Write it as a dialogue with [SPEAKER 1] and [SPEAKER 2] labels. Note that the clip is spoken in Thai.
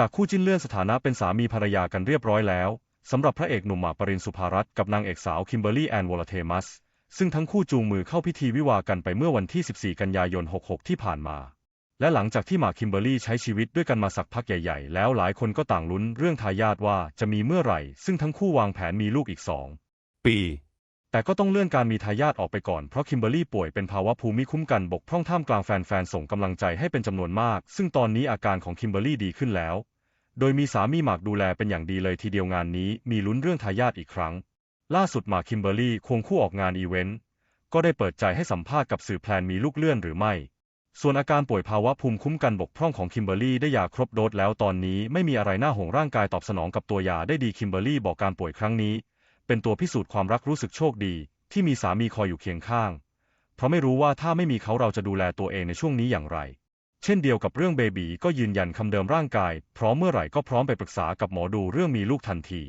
[SPEAKER 1] จากคู่จิ้นเลื่อนสถานะเป็นสามีภรรยากันเรียบร้อยแล้วสำหรับพระเอกหนุ่มหมากปรินสุภารัตน์กับนางเอกสาวคิมเบอร์รี่แอนวอลเทมัส ซึ่งทั้งคู่จูงมือเข้าพิธีวิวากันไปเมื่อวันที่ 14 กันยายน 66 ที่ผ่านมา และหลังจากที่หมากคิมเบอร์รี่ใช้ชีวิตด้วยกันมาสักพักใหญ่ๆ แล้วหลายคนก็ต่างลุ้นเรื่องทายาทว่าจะมีเมื่อไหร่ ซึ่งทั้งคู่วางแผนมีลูกอีกสอง
[SPEAKER 2] ปี
[SPEAKER 1] แต่ก็ต้องเลื่อนการมีทายาทออกไปก่อนเพราะคิมเบอรี่ป่วยเป็นภาวะภูมิคุ้มกันบกพร่องท่ามกลางแฟนๆ ส่งกำลังใจให้เป็นจำนวนมาก ซึ่งตอนนี้อาการของคิมเบอรี่ดีขึ้นแล้ว โดยมีสามีหมากดูแลเป็นอย่างดีเลยทีเดียวงานนี้มีลุ้นเรื่องทายาทอีกครั้ง ล่าสุดหมากคิมเบอรี่ควงคู่ออกงานอีเวนต์ ก็ได้เปิดใจให้สัมภาษณ์กับสื่อแพลนมีลูกเลื่อนหรือไม่ ส่วนอาการป่วยภาวะภูมิคุ้มกันบกพร่องของคิมเบอรี่ได้ยาครบโดสแล้วตอนนี้ไม่มีอะไรน่าห่วงร่างกายตอบสนองกับตัวยาได้ดีคิมเบอรี่บอกการป่วยครั้งนี้ เป็นตัวพิสูจน์ความรักรู้สึกโชคดี ที่มีสามีคอยอยู่เคียงข้าง เพราะไม่รู้ว่าถ้าไม่มีเขาเราจะดูแลตัวเองในช่วงนี้อย่างไร เช่นเดียวกับเรื่องเบบีก็ยืนยันคำเดิมร่างกาย พร้อมเมื่อไหร่ก็พร้อมไปปรึกษากับหมอดูเรื่องมีลูกทันที